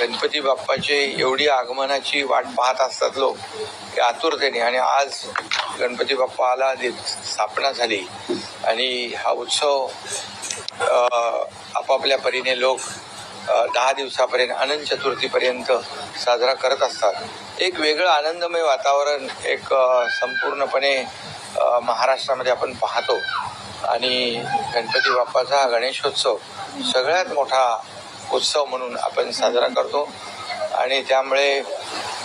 गणपती बाप्पाचे एवढी आगमनाची वाट पाहत असतात लोक की आतुरतेने. आणि आज गणपती बाप्पा आला स्थापना झाली आणि हा उत्सव आपापल्या परीने लोक दहा दिवसापर्यंत अनंत चतुर्थीपर्यंत साजरा करत असतात. एक वेगळं आनंदमय वातावरण एक संपूर्णपणे महाराष्ट्रामध्ये आपण पाहतो. आणि गणपती बाप्पाचा हा गणेशोत्सव सगळ्यात मोठा उत्सव म्हणून आपण साजरा करतो. आणि त्यामुळे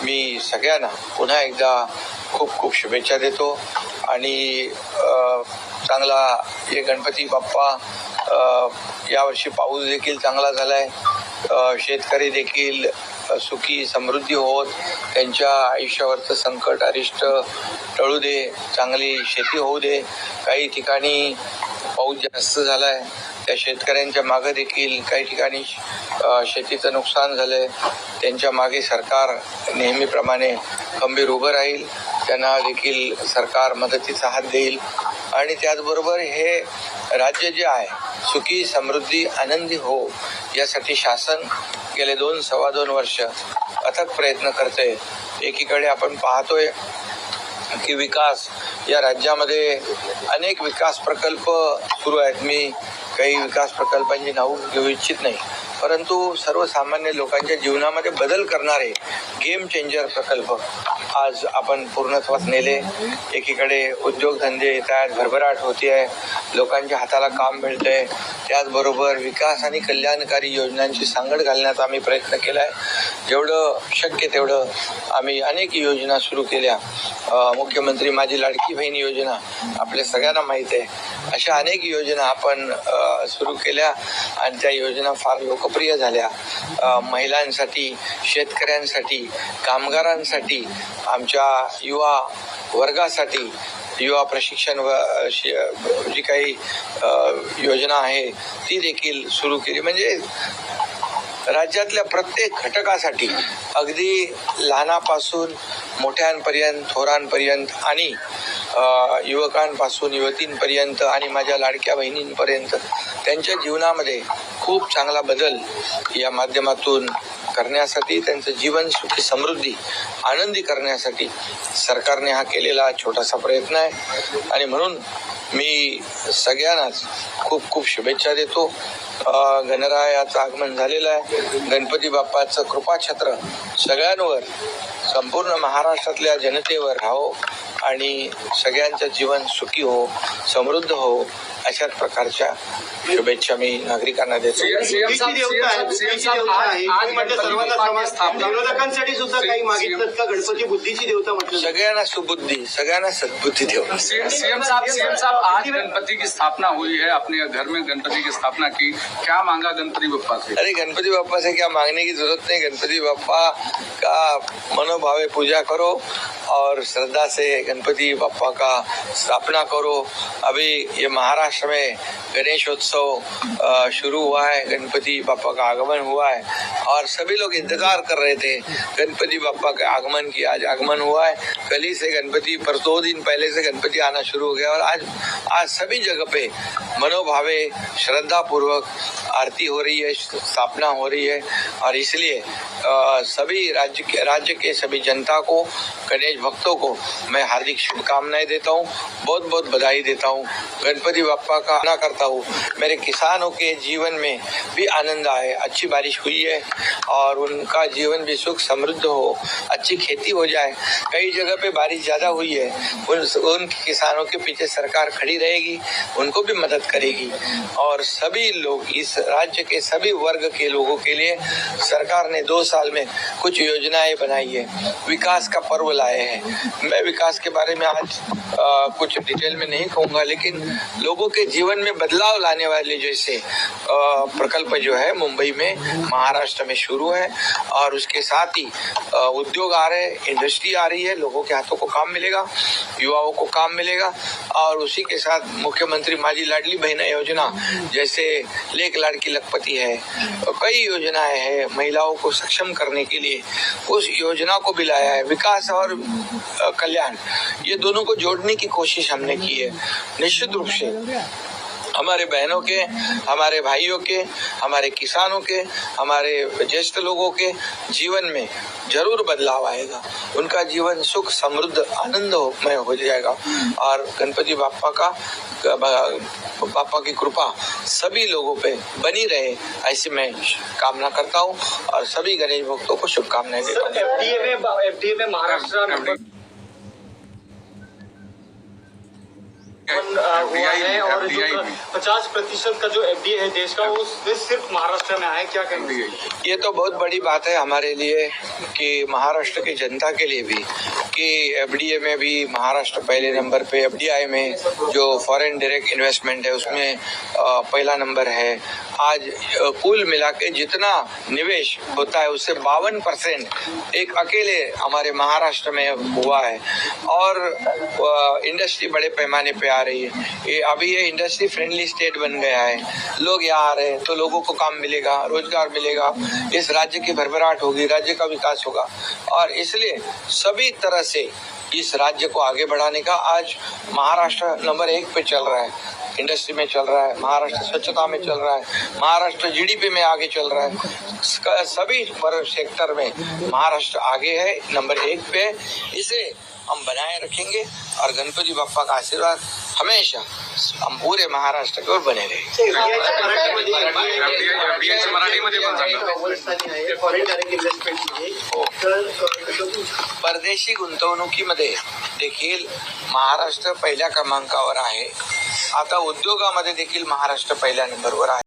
मी सगळ्यांना पुन्हा एकदा खूप खूप शुभेच्छा देतो. आणि चांगला हे गणपती बाप्पा यावर्षी पाऊस देखील चांगला झाला आहे शेतकरी देखील सुखी समृद्धी होत. त्यांच्या आयुष्यावरचं संकट अरिष्ट टळू दे. चांगली शेती होऊ दे. काही ठिकाणी पाऊस जास्त झाला आहे त्या शेतकऱ्यांच्या मागे देखील काही ठिकाणी शेतीचं नुकसान झालं आहे त्यांच्या मागे सरकार नेहमीप्रमाणे खंबीर उभं राहील. त्यांना देखील सरकार मदतीचा हात देईल. आणि त्याचबरोबर हे राज्य जे आहे सुखी समृद्धी आनंदी हो यासाठी शासन गेले दोन सव्वा दोन वर्ष अथक प्रयत्न करते एकीकडे आपण पाहतोय की विकास या राज्यामध्ये अनेक विकास प्रकल्प सुरू आहेत. मी काही विकास प्रकल्पांची नावं घेऊ इच्छित नाही. परंतु सर्वसामान्य लोकांच्या जीवनामध्ये बदल करणारे गेम चेंजर प्रकल्प आज आपण पूर्णत्वास नेले. एकीकडे उद्योगधंदे येत आहेत भरभराट होती आहे लोकांच्या हाताला काम मिळतंय. त्याचबरोबर विकास आणि कल्याणकारी योजनांची सांगड घालण्याचा आम्ही प्रयत्न केला आहे जेवढं शक्य तेवढं आम्ही अनेक योजना सुरू केल्या. मुख्यमंत्री माझी लाडकी बहीण योजना आपल्या सगळ्यांना माहीत आहे. अशा अनेक योजना आपण सुरू केल्या आणि त्या योजना फार लोकप्रिय झाल्या. महिलांसाठी शेतकऱ्यांसाठी कामगारांसाठी आमच्या युवा वर्गासाठी युवा प्रशिक्षण व जी काही योजना आहे ती देखील सुरू केली. म्हणजे राज्यातल्या प्रत्येक घटकासाठी अगदी लहानापासून मोठ्यांपर्यंत थोरांपर्यंत आणि युवकांपासून युवतींपर्यंत आणि माझ्या लाडक्या बहिणींपर्यंत त्यांच्या जीवनामध्ये खूप चांगला बदल या माध्यमातून करण्यासाठी त्यांचं जीवन सुखी समृद्धी आनंदी करण्यासाठी सरकारने हा केलेला छोटासा प्रयत्न आहे. आणि म्हणून मी सगळ्यांनाच खूप खूप शुभेच्छा देतो. गणरायाचं आगमन झालेलं आहे. गणपती बाप्पाचं कृपाछत्र सगळ्यांवर संपूर्ण महाराष्ट्रातल्या जनतेवर राहो आणि सगळ्यांचं जीवन सुखी हो समृद्ध हो. अशाच प्रकारच्या शुभेच्छा मी नागरिकांना देतो. विरोधकांसाठी सुद्धा काही मागितलं का गणपती बुद्धीची देवता म्हटलं सगळ्यांना सुबुद्धी सगळ्यांना सद्बुद्धी देव सीएम सीएम साहब सीएम साहब आज गणपति की स्थापना हुई है अपने घर में गणपति की स्थापना की। क्या मांगा गणपति बप्पा से? अरे गणपति बाप्पा से क्या मांगने की ज़रूरत नहीं। गणपति बाप्पा का मनोभावे पूजा करो और श्रद्धा से गणपति बाप्पा का स्थापना करो। अभी ये महाराष्ट्र में गणेशोत्सव अ, शुरू हुआ है गणपति बापा का आगमन हुआ है और सभी लोग इंतज़ार कर रहे थे गणपति बापा के आगमन की आज आगमन हुआ है। कल ही से गणपति पर दो दिन पहले से गणपति आना शुरू हो गया और आज आज सभी जगह पे मनोभावे श्रद्धा पूर्वक आरती हो रही है स्थापना हो रही है और इसलिए सभी राज्य के राज्य के सभी जनता को गणेश भक्तों को मैं हार्दिक शुभकामनाएँ देता हूँ बहुत बहुत बधाई देता हूँ। गणपति बाप्पा का आना करता हूँ। मेरे किसानों के जीवन में भी आनंद आए अच्छी बारिश हुई है और उनका जीवन भी सुख समृद्ध हो अच्छी खेती हो जाए। कई जगह पे बारिश ज़्यादा हुई है उन उन किसानों के पीछे सरकार खड़ी रहेगी उनको भी मदद करेगी। और सभी लोग इस राज्य के सभी वर्ग के लोगों के लिए सरकार ने दो साल में कुछ योजनाएँ बनाई है। विकास का पर्व लाए हैं। मैं विकास के बारे में आज अ, कुछ डिटेल में नहीं कहूँगा लेकिन लोगों के जीवन में बदलाव लाने वाले जैसे अ, प्रकल्प जो है मुंबई में महाराष्ट्र में शुरू है और उसके साथ ही उद्योग आ रहे इंडस्ट्री आ रही है लोगों के हाथों को काम मिलेगा युवाओं को काम मिलेगा और उसी के साथ मुख्यमंत्री माझी लाडली बहना योजना जैसे लेख लाड़की लखपति है कई योजनाएँ हैं महिलाओं को सक्षम करने के लिए उस योजना को भी लाया है विकास और कल्याण ये दोनों को जोड़ने की कोशिश हमने की है निश्चित रूप से। हमारे बहनों के हमारे भाइयों के हमारे किसानों के हमारे ज्येष्ठ लोगों के जीवन में ज़रूर बदलाव आएगा। उनका जीवन सुख समृद्ध आनंदमय हो जाएगा। और गणपति बापा का बापा की कृपा सभी लोगों पे बनी रहे ऐसी मैं कामना करता हूँ। और सभी गणेश भक्तों को शुभकामनाएँ देता हूँ। हुआ है और जो पचास प्रतिशत का जो एफडीए है देश का वो सिर्फ़ महाराष्ट्र में आया क्या कहेंगे? ये तो बहुत बड़ी बात है हमारे लिए कि महाराष्ट्र की जनता के लिए भी। कि एफडीए में भी महाराष्ट्र पहले नंबर पे एफडीआई में जो फॉरेन डायरेक्ट इन्वेस्टमेंट है, उसमें पहला नंबर है। आज कुल मिला के जितना निवेश होता है, उससे बावन परसेंट एक अकेले हमारे महाराष्ट्र में हुआ है। और इंडस्ट्री बड़े पैमाने पे आ रही है। अभी ये इंडस्ट्री फ्रेंडली स्टेट बन गया है। लोग यहाँ आ रहे हैं तो लोगों को काम मिलेगा, रोज़गार मिलेगा। इस राज्य की भरभराहट होगी, राज्य का विकास होगा। और इसलिए सभी तरह से इस राज्य को आगे बढ़ाने का आज महाराष्ट्र नंबर एक पे चल रहा है। इंडस्ट्री में चल रहा है, महाराष्ट्र स्वच्छता में चल रहा है, महाराष्ट्र जीडीपी में आगे चल रहा है। सभी पर सेक्टर में महाराष्ट्र आगे है, नंबर एक पे। इसे हम बनाए रखेंगे और गणपति बाप्पा का आशीर्वाद हमेशा हम पूरे महाराष्ट्र की ओर बने रहे। परदेशी गुंतवणुकीमध्ये देखील महाराष्ट्र पहिल्या क्रमांकावर आहे. आता उद्योगामध्ये देखील महाराष्ट्र पहिल्या नंबरवर आहे.